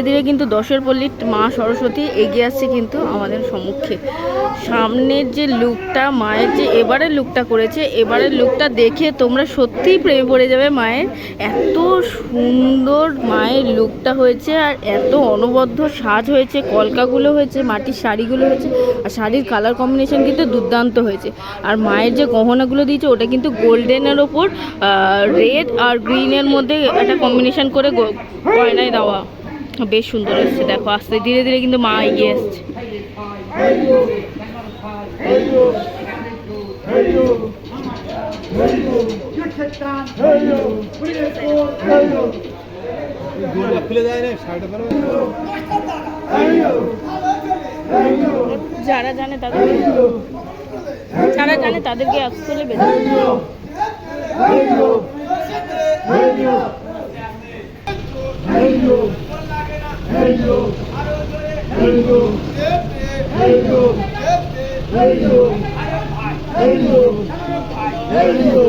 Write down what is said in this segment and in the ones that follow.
ধীরে ধীরে কিন্তু দশের পল্লীর মা সরস্বতী এগিয়ে আসছে কিন্তু আমাদের সম্মুখে। সামনের যে লুকটা, মায়ের যে এবারের লুকটা করেছে, এবারের লুকটা দেখে তোমরা সত্যিই প্রেমে পড়ে যাবে মায়ের। এত সুন্দর মায়ের লুকটা হয়েছে আর এত অনবদ্য সাজ হয়েছে, কলকাগুলো হয়েছে, মাটির শাড়িগুলো হয়েছে, আর শাড়ির কালার কম্বিনেশন কিন্তু দুর্দান্ত হয়েছে। আর মায়ের যে গহনাগুলো দিয়েছে, ওটা কিন্তু গোল্ডেনের ওপর রেড আর গ্রিনের মধ্যে একটা কম্বিনেশন করে গয়নায় দেওয়া। বেশ সুন্দর এসছে দেখো, আস্তে ধীরে ধীরে কিন্তু মা এগিয়ে পরে যারা জানে তাদের যারা জানে তাদেরকে আসলে বেশি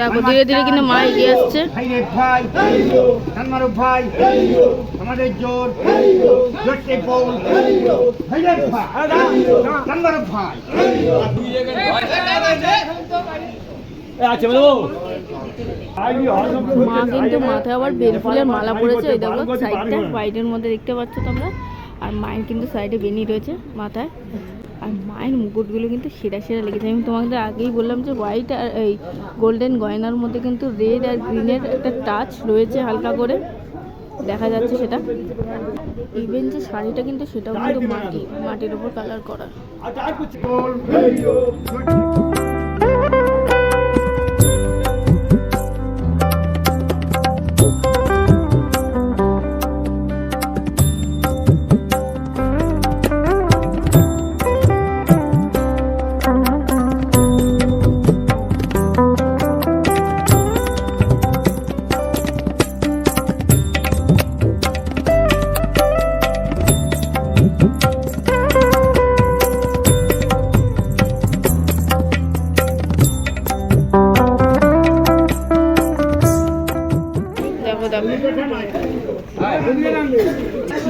দেখো, ধীরে ধীরে কিন্তু মা এগিয়ে আসছে। ভাই মা কিন্তু মাথায় আবার বেলফুলের মালা পরেছে ওই দেখো সাইডটা হোয়াইটের মধ্যে দেখতে পাচ্ছ তোমরা। আর মায়ের কিন্তু সাইডে বেনি রয়েছে মাথায়। আর মায়ের মুকুটগুলো কিন্তু সেরা সেরা লেগেছে। আমি তোমাদের আগেই বললাম যে হোয়াইট আর এই গোল্ডেন গয়নার মধ্যে কিন্তু রেড আর গ্রিনের একটা টাচ রয়েছে হালকা করে। দেখা যাচ্ছে সেটা। ইভেন যে শাড়িটা কিন্তু সেটাও কিন্তু মাটি, মাটির উপর কালার করা।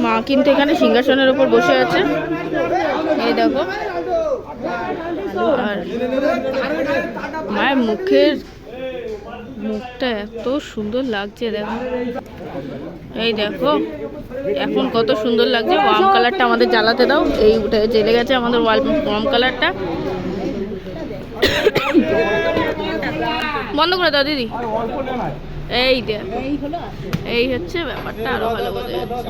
মা কিন্তু এখানে সিংহাসনের উপর বসে আছে। এই দেখো। আর মায়ের মুখের মুখটা এত সুন্দর লাগছে, দেখো। এই দেখো, এখন কত সুন্দর লাগছে। ওয়ার্ম কালারটা আমাদের জ্বালাতে দাও। এই উঠে জেলে গেছে আমাদের ওয়ার্ম কালারটা বন্ধ করে দাও, দিদি। এই দেখ এই হচ্ছে ব্যাপারটা আরও ভালো বোঝা যাচ্ছে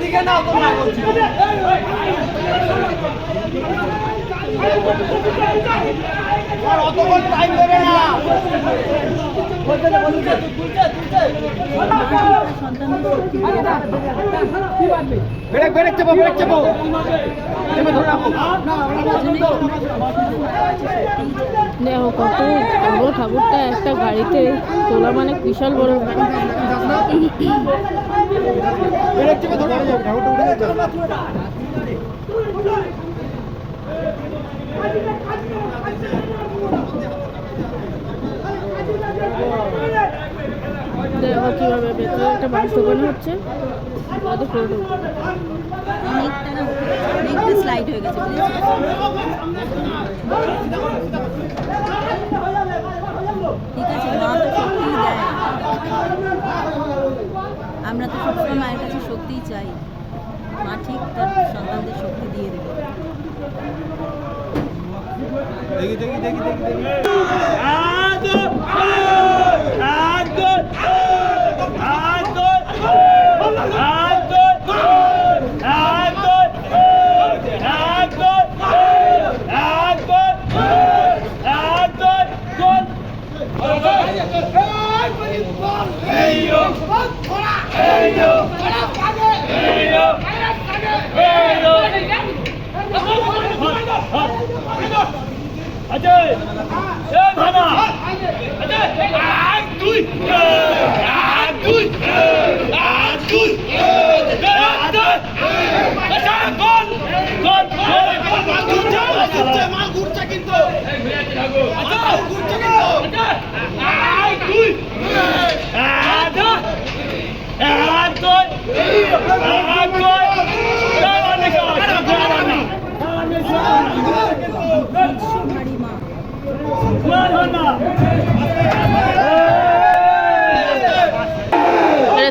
দিকে না না দেখো কত বড় ঠাকুরটা একটা গাড়িতে তোলা মানে বিশাল বড় কীভাবে ভেতরে একটা বাস দোকান হচ্ছে। করে দেবো। অনেকটা স্লাইড হয়ে গেছে ঠিক আছে আমরা তো সবসময় মায়ের কাছে শক্তিই চাই। মা ঠিক তার সন্তানদের শক্তি দিয়ে দেবে। দেখি দেখি দেখি দেখি দেখি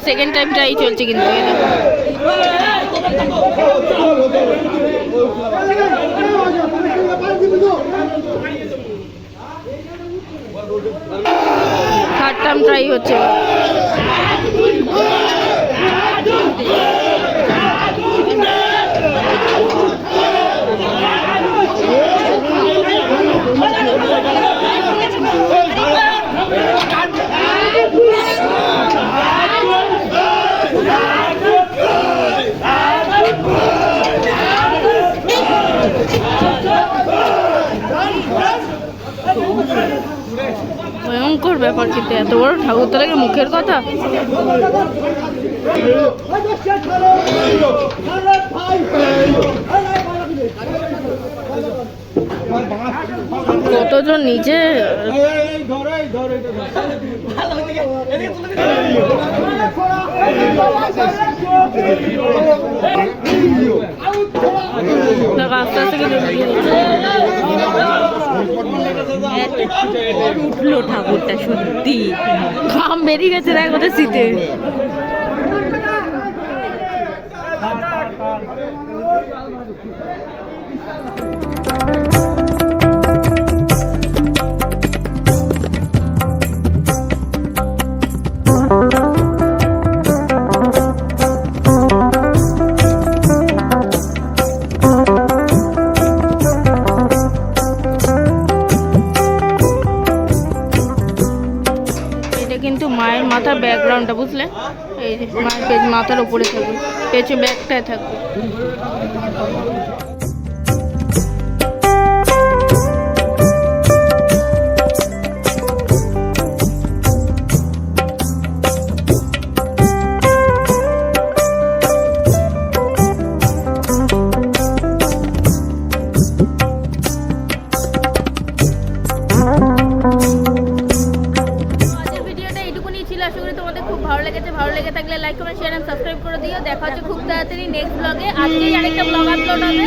সেকেন্ড টাইম ট্রাই চলছে কিন্তু থার্ড টাইম ট্রাই হচ্ছে। ভয়ঙ্কর ব্যাপার কিন্তু এত বড় ঠাকুর মুখের কথা কতজন এটা ধরো। দেখো আস্তে উঠল ঠাকুরটা সত্যি ঘাম বেরিয়ে গেছে দেখ ওদের শীতে এটা মায়ের মাথার ব্যাকগ্রাউন্ডটা বুঝলে? এই যে মায়ের মাথার উপরে থাকবে। পেছনে ব্যাগটায় থাকবে। নেক্সট ব্লগে আপলোড হবে।